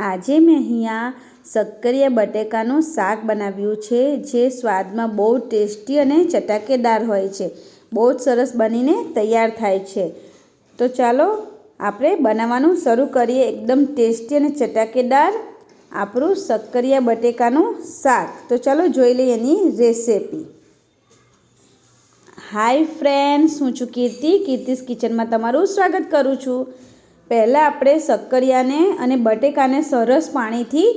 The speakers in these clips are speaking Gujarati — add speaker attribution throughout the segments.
Speaker 1: આજે મેં અહીંયા શક્કરિયા બટેકાનું શાક બનાવ્યું છે, જે સ્વાદમાં બહુ ટેસ્ટી અને ચટાકેદાર હોય છે. બહુ જ સરસ બનીને તૈયાર થાય છે. તો ચાલો, આપણે બનાવવાનું શરૂ કરીએ એકદમ ટેસ્ટી અને ચટાકેદાર આપણું શક્કરિયા બટેકાનું શાક. તો ચાલો જોઈ લઈએ એની રેસિપી. હાય ફ્રેન્ડ્સ, હું છું કીર્તિ. કીર્તિસ કિચનમાં તમારું સ્વાગત કરું છું. પહેલાં આપણે શક્કરિયાને અને બટેકાને સરસ પાણીથી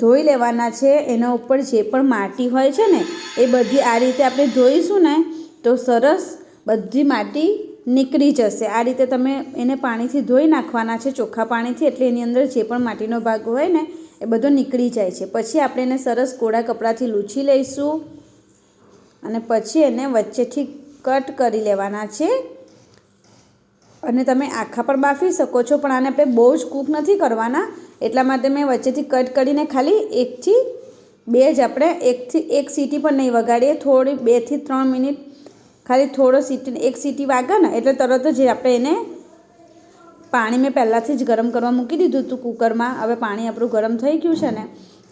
Speaker 1: ધોઈ લેવાના છે. એના ઉપર જે પણ માટી હોય છે ને, એ બધી આ રીતે આપણે ધોઈશું ને, તો સરસ બધી માટી નીકળી જશે. આ રીતે તમે એને પાણીથી ધોઈ નાખવાના છે, ચોખ્ખા પાણીથી, એટલે એની અંદર જે પણ માટીનો ભાગ હોય ને, એ બધો નીકળી જાય છે. પછી આપણે એને સરસ કોળા કપડાથી લૂછી લઈશું અને પછી એને વચ્ચેથી કટ કરી લેવાના છે. અને તમે આખા પણ બાફી શકો છો, પણ આને આપણે બહુ જ કૂક નથી કરવાના. એટલા માટે મેં વચ્ચેથી કટ કરીને ખાલી એકથી બે જ આપણે એકથી એક સીટી પણ નહીં વગાડીએ, થોડી બેથી ત્રણ મિનિટ. ખાલી થોડો સીટી, એક સીટી વાગે ને એટલે તરત જ આપણે એને પાણી મેં પહેલાંથી જ ગરમ કરવા મૂકી દીધું હતું કુકરમાં. હવે પાણી આપણું ગરમ થઈ ગયું છે ને,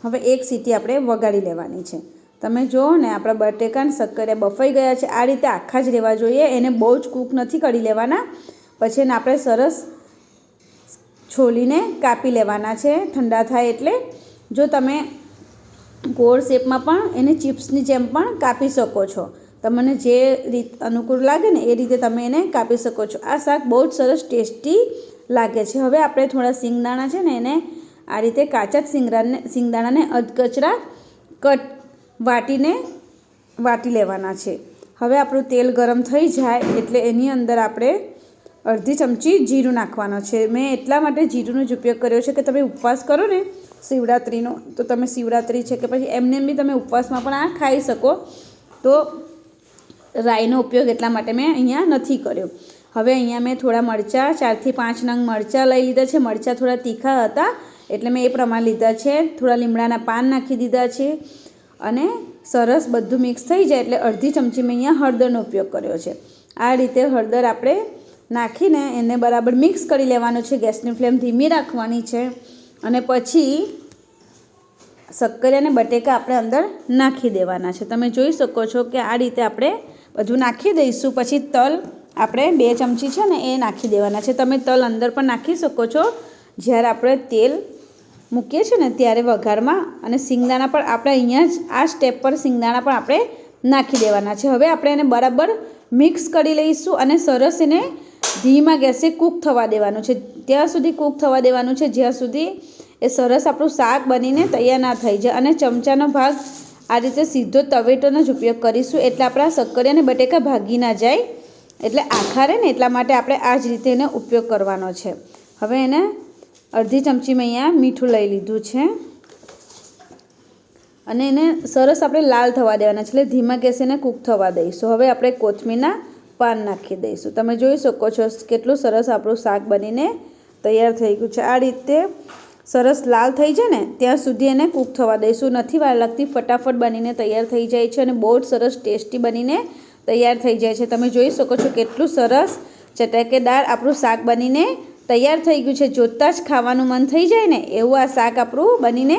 Speaker 1: હવે એક સીટી આપણે વગાડી લેવાની છે. તમે જુઓ ને, આપણા બટેકાને શક્કરિયા બફાઈ ગયા છે. આ રીતે આખા જ રહેવા જોઈએ, એને બહુ જ કૂક નથી કરી લેવાના. પછી એને આપણે સરસ છોલીને કાપી લેવાના છે. ઠંડા થાય એટલે જો તમે ગોળ શેપમાં પણ એને ચિપ્સની જેમ પણ કાપી શકો છો. તમને જે રીત અનુકૂળ લાગે ને એ રીતે તમે એને કાપી શકો છો. આ શાક બહુ જ સરસ ટેસ્ટી લાગે છે. હવે આપણે થોડા સિંગદાણા છે ને એને આ રીતે કાચા જ સિંગદાને સિંગદાણાને અધકચરા કટ વાટીને વાટી લેવાના છે. હવે આપણું તેલ ગરમ થઈ જાય એટલે એની અંદર આપણે અડધી ચમચી જીરું નાખવાનો છે. મેં એટલા માટે જીરુંનો જ ઉપયોગ કર્યો છે કે તમે ઉપવાસ કરો ને શિવરાત્રિનો, તો તમે શિવરાત્રિ છે કે પછી એમને બી તમે ઉપવાસમાં પણ આ ખાઈ શકો. તો રાઈનો ઉપયોગ એટલા માટે મેં અહીંયા નથી કર્યો. હવે અહીંયા મેં થોડા મરચાં, ચારથી પાંચ નંગ મરચાં લઈ લીધા છે. મરચાં થોડા તીખા હતા, એટલે મેં એ પ્રમાણે લીધા છે. થોડા લીમડાના પાન નાખી દીધા છે અને સરસ બધું મિક્સ થઈ જાય એટલે અડધી ચમચી મેં અહીંયા હળદરનો ઉપયોગ કર્યો છે. આ રીતે હળદર આપણે નાખીને એને બરાબર મિક્સ કરી લેવાનું છે ગેસની ફ્લેમ ધીમી રાખવાની છે અને પછી શક્કરી અને બટેકા આપણે અંદર નાખી દેવાના છે. તમે જોઈ શકો છો કે આ રીતે આપણે બધું નાખી દઈશું. પછી તલ આપણે બે ચમચી છે ને એ નાખી દેવાના છે. તમે તલ અંદર પણ નાખી શકો છો. જ્યારે આપણે તેલ મૂકીએ છીએ ને ત્યારે વઘારમાં અને સિંગદાણા પણ આપણે અહીંયા જ આ સ્ટેપ પર સિંગદાણા પણ આપણે નાખી દેવાના છે. હવે આપણે એને બરાબર મિક્સ કરી લઈશું અને સરસ એને ધીમા ગેસે કૂક થવા દેવાનું છે. ત્યાં સુધી કૂક થવા દેવાનું છે, જ્યાં સુધી એ સરસ આપણું શાક બનીને તૈયાર ના થઈ જાય. અને ચમચાનો ભાગ આ રીતે સીધો તવેટોનો જ ઉપયોગ કરીશું. એટલે આપણા શક્કરી અને બટેકા ભાગી ના જાય. એટલે આખા રહે ને એટલા માટે આપણે આ જ રીતે એનો ઉપયોગ કરવાનો છે. હવે એને અડધી ચમચી મેં અહીંયા મીઠું લઈ લીધું છે. અને એને સરસ આપણે લાલ થવા દેવાના છે. એટલે ધીમા ગેસ એને કૂક થવા દઈશું. હવે આપણે કોથમીરના પાન નાખી દઈશું. તમે જોઈ શકો છો કેટલું સરસ આપણું શાક બનીને તૈયાર થઈ ગયું છે. આ રીતે સરસ લાલ થઈ જાય ને, ત્યાં સુધી એને કૂક થવા દઈશું. નથી વાર લાગતી, ફટાફટ બનીને તૈયાર થઈ જાય છે અને બહુ જ સરસ ટેસ્ટી બનીને તૈયાર થઈ જાય છે. તમે જોઈ શકો છો કેટલું સરસ ચટાકેદાર આપણું શાક બનીને તૈયાર થઈ ગયું છે. જોતાં જ ખાવાનું મન થઈ જાય ને, એવું આ શાક આપણું બનીને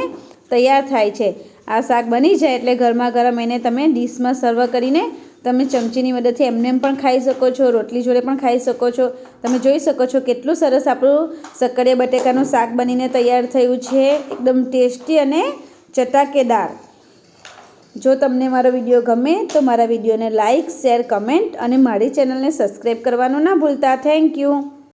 Speaker 1: તૈયાર થાય છે. આ શાક બની જાય એટલે ગરમા ગરમ એને તમે ડીશમાં સર્વ કરીને તમે ચમચીની મદદથી એમને એમ પણ ખાઈ શકો છો, રોટલી જોડે પણ ખાઈ શકો છો. તમે જોઈ શકો છો કેટલું સરસ આપણું સક્કરિયા બટેકાનું શાક બનીને તૈયાર થયું છે. એકદમ ટેસ્ટી અને ચટાકેદાર. જો તમને મારો વીડિયો ગમે તો મારા વિડીયોને લાઇક શેર, કમેન્ટ અને મારી ચેનલને સબસ્ક્રાઈબ કરવાનું ના ભૂલતા. Thank you.